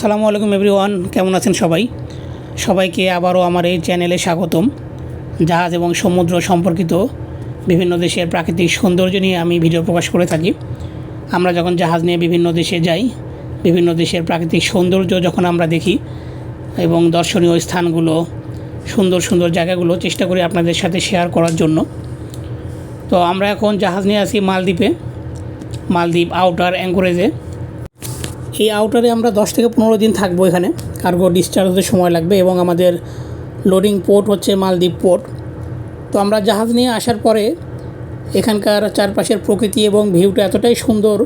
সালামু আলাইকুম এভরিওয়ান, কেমন আছেন সবাই? সবাইকে আবারও আমার এই চ্যানেলে স্বাগতম। জাহাজ এবং সমুদ্র সম্পর্কিত বিভিন্ন দেশের প্রাকৃতিক সৌন্দর্য নিয়ে আমি ভিডিও প্রকাশ করে থাকি। আমরা যখন জাহাজ নিয়ে বিভিন্ন দেশে যাই, বিভিন্ন দেশের প্রাকৃতিক সৌন্দর্য যখন আমরা দেখি এবং দর্শনীয় স্থানগুলো, সুন্দর সুন্দর জায়গাগুলো চেষ্টা করি আপনাদের সাথে শেয়ার করার জন্য। তো আমরা এখন জাহাজ নিয়ে আসি মালদ্বীপে, মালদ্বীপ আউটার অ্যাঙ্করেজে এই আউটারে আমরা দশ থেকে পনেরো দিন থাকব এখানে। কার্গো ডিসচার্জ হতে সময় লাগবে এবং আমাদের লোডিং পোর্ট হচ্ছে মালদ্বীপ পোর্ট তো আমরা জাহাজ নিয়ে আসার পরে এখানকার চারপাশের প্রকৃতি এবং ভিউটা এতটাই সুন্দর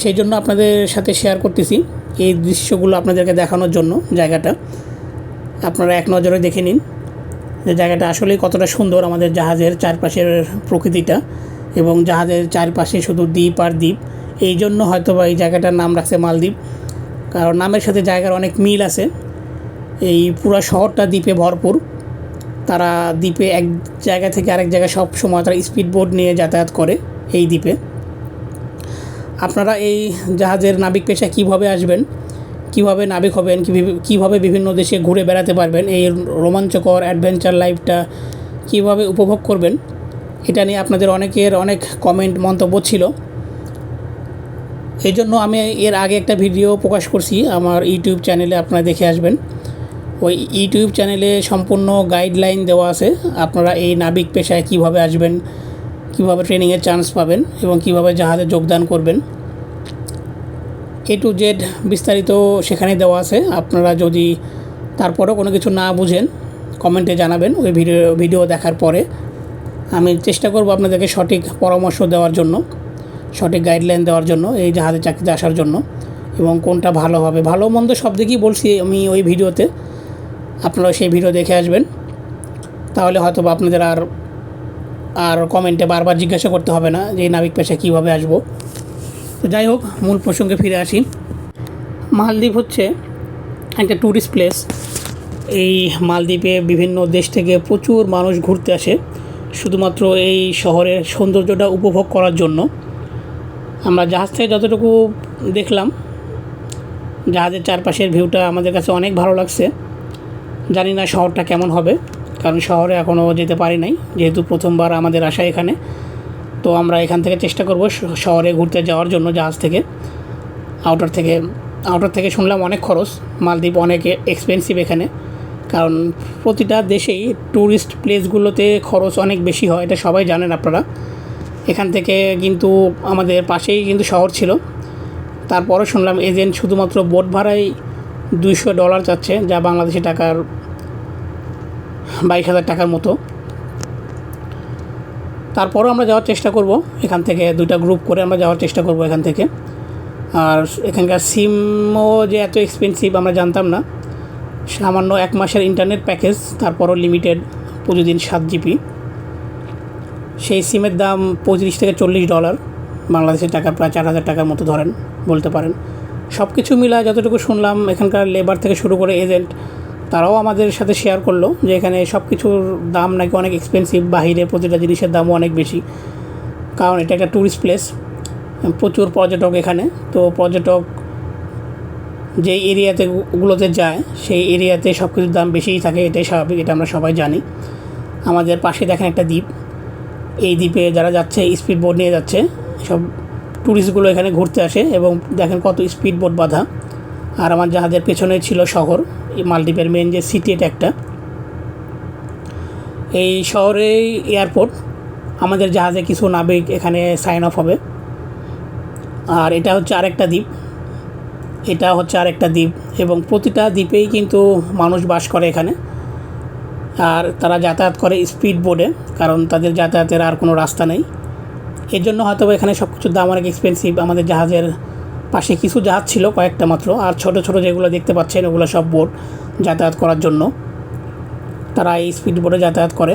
সেই জন্য আপনাদের সাথে শেয়ার করতেছি এই দৃশ্যগুলো আপনাদেরকে দেখানোর জন্য জায়গাটা। আপনারা এক নজরে দেখে নিন যে জায়গাটা আসলেই কতটা সুন্দর আমাদের জাহাজের চারপাশের প্রকৃতিটা এবং জাহাজের চারপাশে শুধু দ্বীপ আর দ্বীপ। এই জন্য হয়তো বা এই জায়গাটার নাম রাখছে মালদ্বীপ। কারণ নামের সাথে জায়গার অনেক মিল আছে। এই পুরো শহরটা দ্বীপে ভরপুর। তারা দ্বীপে এক জায়গা থেকে আরেক জায়গায় সব সময় তারা স্পিড বোট নিয়ে যাতায়াত করে এই দ্বীপে। আপনারা এই জাহাজের নাবিক পেশা কীভাবে আসবেন, কীভাবে নাবিক হবেন কীভাবে- কীভাবে বিভিন্ন দেশে ঘুরে বেড়াতে পারবেন, এই রোমাঞ্চকর অ্যাডভেঞ্চার লাইফটা কীভাবে উপভোগ করবেন, এটা নিয়ে আপনাদের অনেকের অনেক কমেন্ট মন্তব্য ছিল। এই জন্য আমি এর আগে একটা ভিডিও প্রকাশ করছি আমার ইউটিউব চ্যানেলে, আপনারা দেখে আসবেন। ওই ইউটিউব চ্যানেলে সম্পূর্ণ গাইডলাইন দেওয়া আছে, আপনারা এই নাবিক পেশায় কীভাবে আসবেন, কীভাবে ট্রেনিংয়ের চান্স পাবেন এবং কীভাবে জাহাজে যোগদান করবেন। এ টু জেড বিস্তারিত সেখানে দেওয়া আছে, আপনারা যদি তারপরেও কোনো কিছু না বুঝেন, কমেন্টে জানাবেন, ওই ভিডিও ভিডিও দেখার পরে। আমি চেষ্টা করব আপনাদেরকে সঠিক পরামর্শ দেওয়ার জন্য। সঠিক গাইডলাইন দেওয়ার জন্য, এই জাহাজে চাকরিতে আসার জন্য এবং কোনটা ভালো হবে, ভালো মন্দ সব দিকেই বলছি আমি ওই ভিডিওতে। আপনারা সেই ভিডিও দেখে আসবেন। তাহলে হয়তো বা আপনাদের আর আর কমেন্টে বারবার জিজ্ঞাসা করতে হবে না যে নাবিক পেশা কীভাবে আসব। তো যাই হোক, মূল প্রসঙ্গে ফিরে আসি। মালদ্বীপ হচ্ছে একটা ট্যুরিস্ট প্লেস এই মালদ্বীপে বিভিন্ন দেশ থেকে প্রচুর মানুষ ঘুরতে আসে। শুধুমাত্র এই শহরের সৌন্দর্যটা উপভোগ করার জন্য। আমরা জাহাজ থেকে যতটুকু দেখলাম, জাহাজের চারপাশের ভিউটা আমাদের কাছে অনেক ভালো লাগছে। জানি না শহরটা কেমন হবে, কারণ শহরে এখনও যেতে পারি নাই, যেহেতু প্রথমবার আমাদের আসা এখানে। তো আমরা এখান থেকে চেষ্টা করব শহরে ঘুরতে যাওয়ার জন্য জাহাজ থেকে। আউটার থেকে আউটার থেকে শুনলাম অনেক খরচ, মালদ্বীপ অনেক এক্সপেন্সিভ এখানে। কারণ প্রতিটা দেশেই ট্যুরিস্ট প্লেসগুলোতে খরচ অনেক বেশি হয়, এটা সবাই জানেন আপনারা। এখান থেকে কিন্তু আমাদের পাশেই কিন্তু শহর ছিল। তারপরে শুনলাম এজেন্ট শুধুমাত্র বোট ভাড়াই দুইশো ডলার চাচ্ছে, যা বাংলাদেশি টাকার বাইশ হাজার টাকার মতো। তারপরও আমরা যাওয়ার চেষ্টা করব, এখান থেকে দুইটা গ্রুপ করে আমরা যাওয়ার চেষ্টা করব এখান থেকে। আর এখানকার সিমও যে এত এক্সপেন্সিভ আমরা জানতাম না। সামান্য এক মাসের ইন্টারনেট প্যাকেজ তারপরও লিমিটেড প্রতিদিন সাত জিবি সেই সিমের দাম পঁয়ত্রিশ থেকে চল্লিশ ডলার। বাংলাদেশের টাকা প্রায় চার হাজার টাকার মতো ধরেন, বলতে পারেন। সব কিছু মিলায় যতটুকু শুনলাম, এখানকার লেবার থেকে শুরু করে এজেন্ট তারাও আমাদের সাথে শেয়ার করল যে এখানে সব কিছুর দাম নাকি অনেক এক্সপেন্সিভ বাহিরে প্রতিটা জিনিসের দামও অনেক বেশি। কারণ এটা একটা ট্যুরিস্ট প্লেস প্রচুর পর্যটক এখানে। তো পর্যটক যেই এরিয়াতে গুলোতে যায়, সেই এরিয়াতে সব কিছুর দাম বেশিই থাকে, এটাই স্বাভাবিক, এটা আমরা সবাই জানি। আমাদের পাশে দেখেন একটা দ্বীপ এই দ্বীপে যারা যাচ্ছে স্পিড বোট নিয়ে যাচ্ছে, সব ট্যুরিস্টগুলো এখানে ঘুরতে আসে এবং দেখেন কত স্পিড বোট বাঁধা। আর আমার জাহাজের পেছনে ছিল শহর, এই মালদ্বীপের মেন যে সিটি এটা একটা। এই শহরে এয়ারপোর্ট আমাদের জাহাজে কিছু নাবিক এখানে সাইন অফ হবে। আর এটা হচ্ছে আরেকটা দ্বীপ। এটা হচ্ছে আরেকটা দ্বীপ এবং প্রতিটা দ্বীপেই কিন্তু মানুষ বাস করে এখানে। আর তারা যাতায়াত করে স্পিড বোর্ডে কারণ তাদের যাতায়াতের আর কোনো রাস্তা নেই। এর জন্য হয়তো এখানে সব কিছুর দাম অনেক এক্সপেন্সিভ আমাদের জাহাজের পাশে কিছু জাহাজ ছিল কয়েকটা মাত্র, আর ছোট ছোট যেগুলো দেখতে পাচ্ছেন ওগুলো সব বোট যাতায়াত করার জন্য। তারা এই স্পিড বোটে যাতায়াত করে।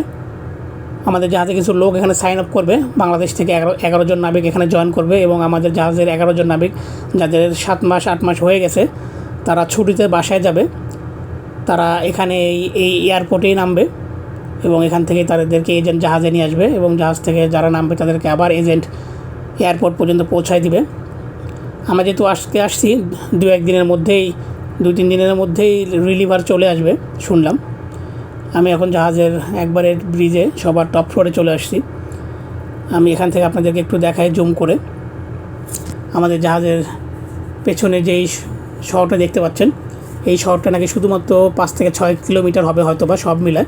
আমাদের জাহাজে কিছু লোক এখানে সাইন আপ করবে, বাংলাদেশ থেকে এগারো এগারো জন নাবিক এখানে জয়েন করবে এবং আমাদের জাহাজের এগারো জন নাবিক, যাদের সাত মাস, আট মাস হয়ে গেছে, তারা ছুটিতে বাসায় যাবে। তারা এখানে এই এয়ারপোর্টেই নামবে এবং এখান থেকে তাদেরকে এজেন্ট জাহাজে নিয়ে আসবে এবং জাহাজ থেকে যারা নামবে তাদেরকে আবার এজেন্ট এয়ারপোর্ট পর্যন্ত পৌঁছায় দিবে। আমরা যেহেতু আজকে আসছি, দু একদিনের মধ্যেই, দু তিন দিনের মধ্যেই রিলিভার চলে আসবে, শুনলাম। আমি এখন জাহাজের একবারে ব্রিজে সবার টপ ফ্লোরে চলে আসছি। আমি এখান থেকে আপনাদেরকে একটু দেখাই জুম করে। আমাদের জাহাজের পেছনে যেই শহরটা দেখতে পাচ্ছেন এই শহরটা নাকি শুধুমাত্র পাঁচ থেকে ছয় কিলোমিটার হবে হয়তো বা সব মিলায়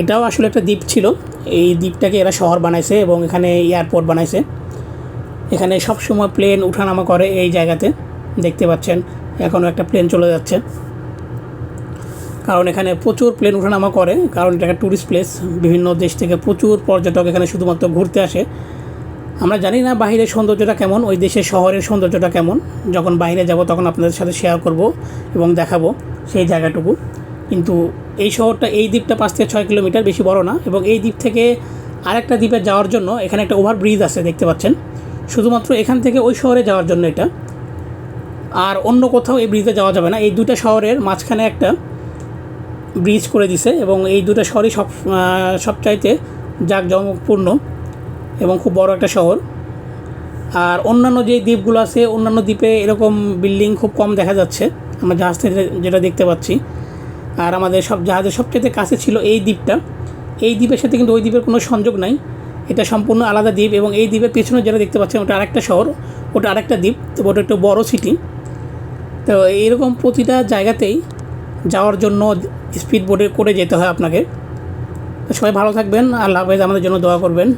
এটাও আসলে একটা দ্বীপ ছিল। এই দ্বীপটাকে এরা শহর বানাইছে এবং এখানে এয়ারপোর্ট বানাইছে। এখানে সব সময় প্লেন উঠানামা করে এই জায়গাতে, দেখতে পাচ্ছেন এখনও একটা প্লেন চলে যাচ্ছে। কারণ এখানে প্রচুর প্লেন উঠানামা করে, কারণ এটা একটা ট্যুরিস্ট প্লেস। বিভিন্ন দেশ থেকে প্রচুর পর্যটক এখানে শুধুমাত্র ঘুরতে আসে। আমরা জানি না বাইরের সৌন্দর্যটা কেমন, ওই দেশের শহরের সৌন্দর্যটা কেমন। যখন বাইরে যাব তখন আপনাদের সাথে শেয়ার করব এবং দেখাবো সেই জায়গাটুকু। কিন্তু এই শহরটা এই দ্বীপটা পাঁচ থেকে ছয় কিলোমিটার, বেশি বড় না। এবং এই দ্বীপ থেকে আরেকটা দ্বীপে যাওয়ার জন্য এখানে একটা ওভার ব্রিজ আছে, দেখতে পাচ্ছেন। শুধুমাত্র এখান থেকে ওই শহরে যাওয়ার জন্য এটা। আর অন্য কোথাও এই ব্রিজে যাওয়া যাবে না। এই দুটা শহরের মাঝখানে একটা ব্রিজ করে দিছে এবং এই দুটো শহরই সব সবচাইতে জাঁকজমকপূর্ণ। এবং খুব বড় একটা শহর। আর অন্যান্য যে দ্বীপগুলো আছে, অন্যান্য দ্বীপে এরকম বিল্ডিং খুব কম দেখা যাচ্ছে। আমরা জাহাজ থেকে যেটা দেখতে পাচ্ছি। আর আমাদের সব, জাহাজের সবচেয়ে কাছে ছিল এই দ্বীপটা। এই দ্বীপের সাথে কিন্তু ওই দ্বীপের কোনো সংযোগ নাই। এটা সম্পূর্ণ আলাদা দ্বীপ এবং এই দ্বীপের পেছনে যেটা দেখতে পাচ্ছেন, ওটা আরেকটা শহর, ওটা আরেকটা দ্বীপ, তো ওটা একটু বড় সিটি তো এইরকম প্রতিটা জায়গাতেই যাওয়ার জন্য স্পিড বোটে করে যেতে হয় আপনাকে। সবাই ভালো থাকবেন, আল্লাহ হাফেজ, আমাদের জন্য দোয়া করবেন।